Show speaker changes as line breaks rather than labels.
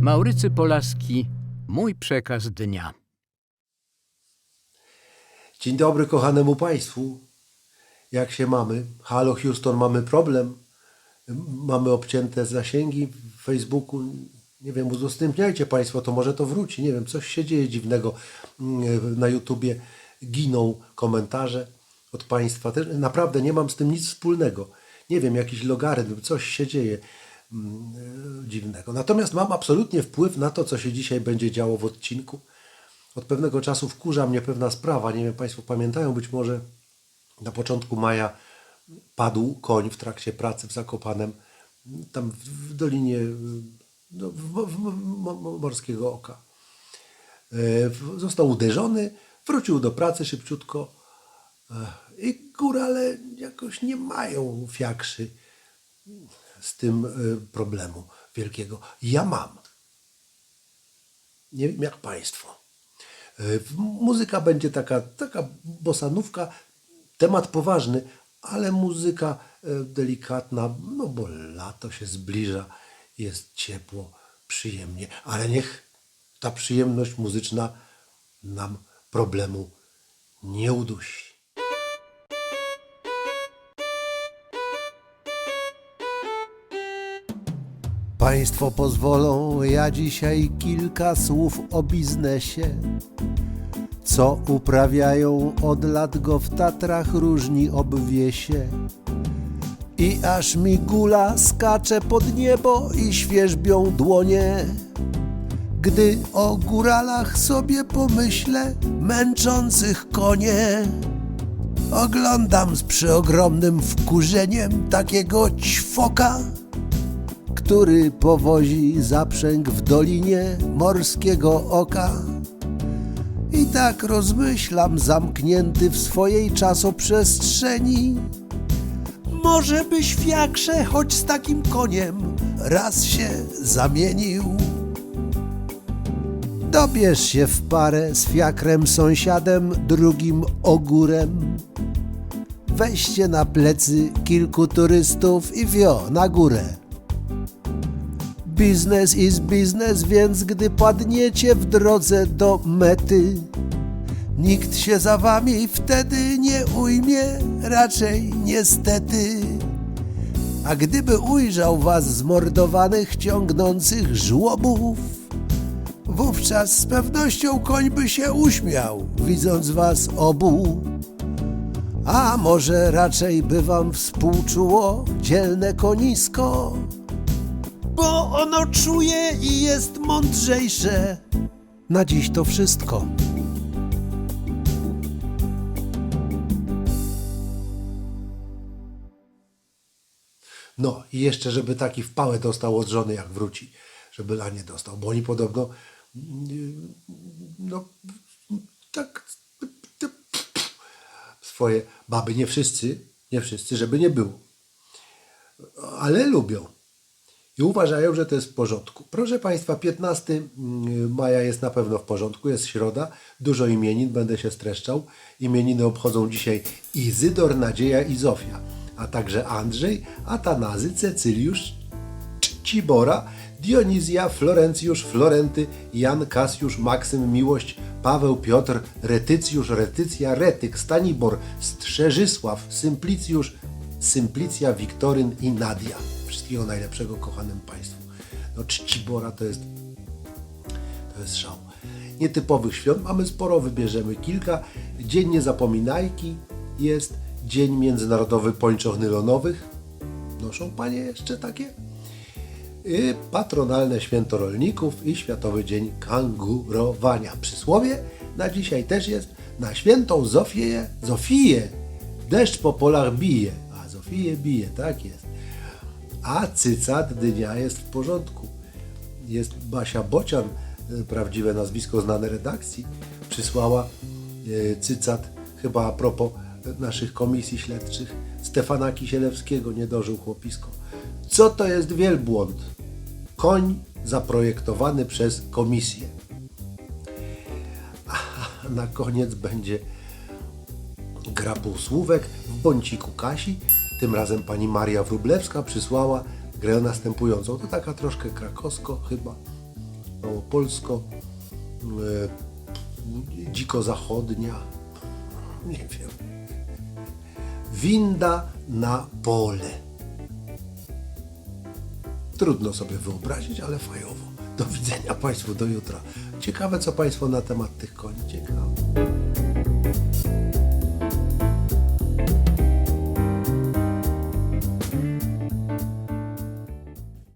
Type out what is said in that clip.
Maurycy Polaski, mój przekaz dnia.
Dzień dobry kochanemu Państwu. Jak się mamy? Halo Houston, mamy problem. Mamy obcięte zasięgi w Facebooku. Nie wiem, udostępniajcie Państwo, to może to wróci. Nie wiem, coś się dzieje dziwnego mm, na YouTubie. Giną komentarze od Państwa. Naprawdę nie mam z tym nic wspólnego. Nie wiem, jakiś logarytm, coś się dzieje dziwnego. Natomiast mam absolutnie wpływ na to, co się dzisiaj będzie działo w odcinku. Od pewnego czasu wkurza mnie pewna sprawa. Nie wiem, Państwo pamiętają, być może na początku maja padł koń w trakcie pracy w Zakopanem, tam w, dolinie no, w, w, Morskiego Oka. E, Został uderzony, wrócił do pracy szybciutko e, i górale jakoś nie mają fiakrzy z tym e, problemu wielkiego. Ja mam. Nie wiem jak Państwo. E, Muzyka będzie taka, taka bosanówka, temat poważny, ale muzyka e, delikatna, no bo lato się zbliża, jest ciepło, przyjemnie, ale niech ta przyjemność muzyczna nam problemu nie udusi. Państwo pozwolą, ja dzisiaj kilka słów o biznesie. Co uprawiają od lat go w Tatrach różni obwiesie. I aż mi gula skacze pod niebo i świerzbią dłonie. Gdy o góralach sobie pomyślę, męczących konie. Oglądam z przeogromnym wkurzeniem takiego ćwoka, który powozi zaprzęg w dolinie morskiego oka. I tak rozmyślam, zamknięty w swojej czasoprzestrzeni. Może byś fiakrze, choć z takim koniem, raz się zamienił. Dobierz się w parę z fiakrem sąsiadem, drugim ogórem. Weźcie na plecy kilku turystów i wio na górę. Biznes is biznes, więc gdy padniecie w drodze do mety, nikt się za wami wtedy nie ujmie, raczej niestety. A gdyby ujrzał was zmordowanych, ciągnących żłobów, wówczas z pewnością koń by się uśmiał, widząc was obu. A może raczej by wam współczuło dzielne konisko? Bo ono czuje i jest mądrzejsze. Na dziś to wszystko. No i jeszcze, żeby taki w pałę dostał od żony, jak wróci, żeby lanie dostał, bo oni podobno no tak swoje baby, nie wszyscy, nie wszyscy, żeby nie było, ale lubią i uważają, że to jest w porządku. Proszę Państwa, 15 maja jest na pewno w porządku, jest środa, dużo imienin, będę się streszczał. Imieniny obchodzą dzisiaj Izydor, Nadzieja i Zofia, a także Andrzej, Atanazy, Cecyliusz, Cibora, Dionizja, Florencjusz, Florenty, Jan, Kasjusz, Maksym, Miłość, Paweł, Piotr, Retycjusz, Retycja, Retyk, Stanibor, Strzeżysław, Symplicjusz, Symplicja, Wiktoryn i Nadia. Wszystkiego najlepszego kochanym Państwu. No Czcibora to jest to jest szał. Nietypowych świąt mamy sporo, wybierzemy kilka. Dzień Niezapominajki jest Dzień Międzynarodowy Pończoch Nylonowych. Noszą Panie jeszcze takie? Y, patronalne święto rolników i Światowy Dzień Kangurowania. Przysłowie na dzisiaj też jest na świętą Zofię, Zofiję, deszcz po polach bije. A Zofiję bije, tak jest. A cycat dnia jest w porządku. Jest Basia Bocian, y, prawdziwe nazwisko znane redakcji, przysłała y, cycat chyba a propos y, naszych komisji śledczych Stefana Kisielewskiego, nie dożył chłopisko. Co to jest wielbłąd? Koń zaprojektowany przez komisję. A na koniec będzie gra półsłówek w bąciku Kasi. Tym razem pani Maria Wróblewska przysłała grę następującą. To taka troszkę krakowsko chyba. małopolsko, e, dziko zachodnia, nie wiem. Winda na pole. Trudno sobie wyobrazić, ale fajowo. Do widzenia Państwu do jutra. Ciekawe, co Państwo na temat tych koni. Ciekawe.